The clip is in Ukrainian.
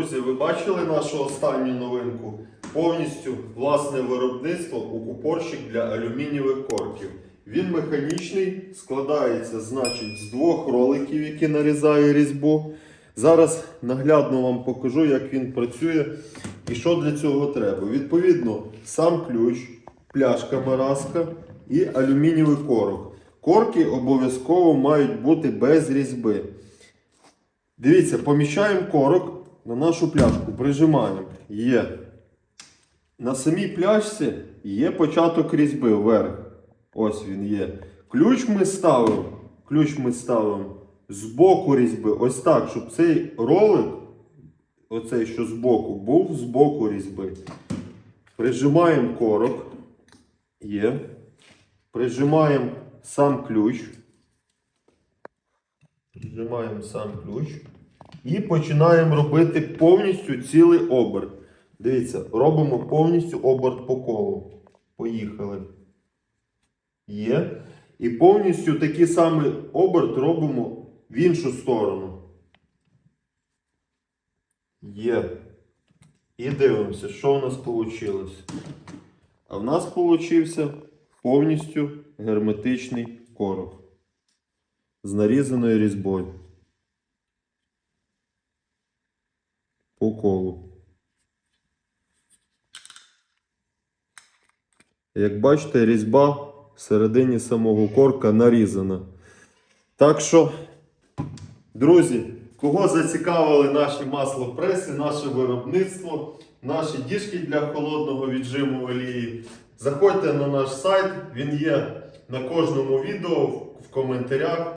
Друзі, ви бачили нашу останню новинку? Повністю власне виробництво укупорщик для алюмінієвих корків. Він механічний, складається значить, з двох роликів, які нарізає різьбу. Зараз наглядно вам покажу, як він працює і що для цього треба. Відповідно, сам ключ, пляшка маразка і алюмінієвий корок. Корки обов'язково мають бути без різьби. Дивіться, поміщаємо корок на нашу пляшку, прижимаємо. Є. На самій пляшці є початок різьби вверх. Ось він є. Ключ ми ставимо. Ключ ми ставимо з боку різьби. Ось так, щоб цей ролик, оцей, що з боку, був з боку різьби. Прижимаємо корок. Є. Прижимаємо сам ключ. Прижимаємо сам ключ. І починаємо робити повністю цілий оберт. Дивіться, робимо повністю оберт по колу. Поїхали. Є. І повністю такий самий оберт робимо в іншу сторону. Є. І дивимося, що у нас вийшло. А в нас вийшов повністю герметичний корок з нарізаною різьбою. По колу. Як бачите, різьба всередині самого корка нарізана. Так що, друзі, кого зацікавили наші маслопреси, наше виробництво, наші діжки для холодного віджиму олії, заходьте на наш сайт, він є на кожному відео в коментарях.